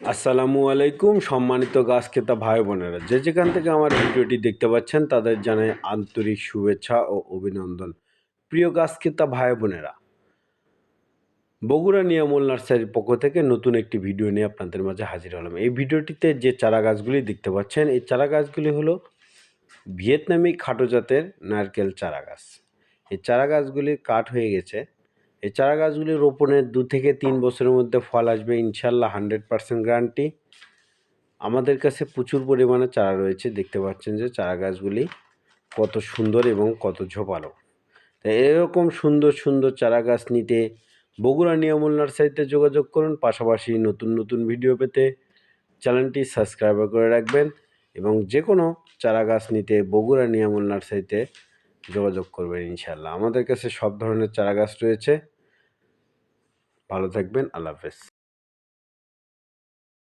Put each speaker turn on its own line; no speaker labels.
আসসালামু আলাইকুম, সম্মানিত গাছ ক্রেতা ভাই বোনেরা। যে যেখান থেকে আমার ভিডিওটি দেখতে পাচ্ছেন, তাদের জানাই আন্তরিক শুভেচ্ছা ও অভিনন্দন। প্রিয় গাছ ক্রেতা ভাই বোনেরা, বগুড়া নিয়ামল নার্সারির পক্ষ থেকে নতুন একটি ভিডিও নিয়ে আপনাদের মাঝে হাজির হলাম। এই ভিডিওটিতে যে চারা গাছগুলি দেখতে পাচ্ছেন, এই চারা গাছগুলি হলো ভিয়েতনামি খাটো জাতের নারকেল চারা গাছ। এই চারা গাছগুলি কাঠ হয়ে গেছে। এই চারা গাছগুলি রোপণের দু থেকে তিন বছরের মধ্যে ফল আসবে, ইনশাল্লাহ হান্ড্রেড পার্সেন্ট গ্যারান্টি। আমাদের কাছে প্রচুর পরিমাণে চারা রয়েছে, দেখতে পাচ্ছেন যে চারা গাছগুলি কত সুন্দর এবং কত ঝোপালো। তাই এরকম সুন্দর সুন্দর চারা গাছ নিতে বগুড়া নিয়মল নার্সারিতে যোগাযোগ করুন, পাশাপাশি নতুন নতুন ভিডিও পেতে চ্যানেলটি সাবস্ক্রাইব করে রাখবেন এবং যে কোনো চারা গাছ নিতে বগুড়া নিয়ামল নার্সারিতে যোগাযোগ করবেন ইনশাল্লাহ আমাদের কাছে সব ধরনের চারা গাছ রয়েছে। ভালো থাকবেন। আল্লাহ হাফেজ।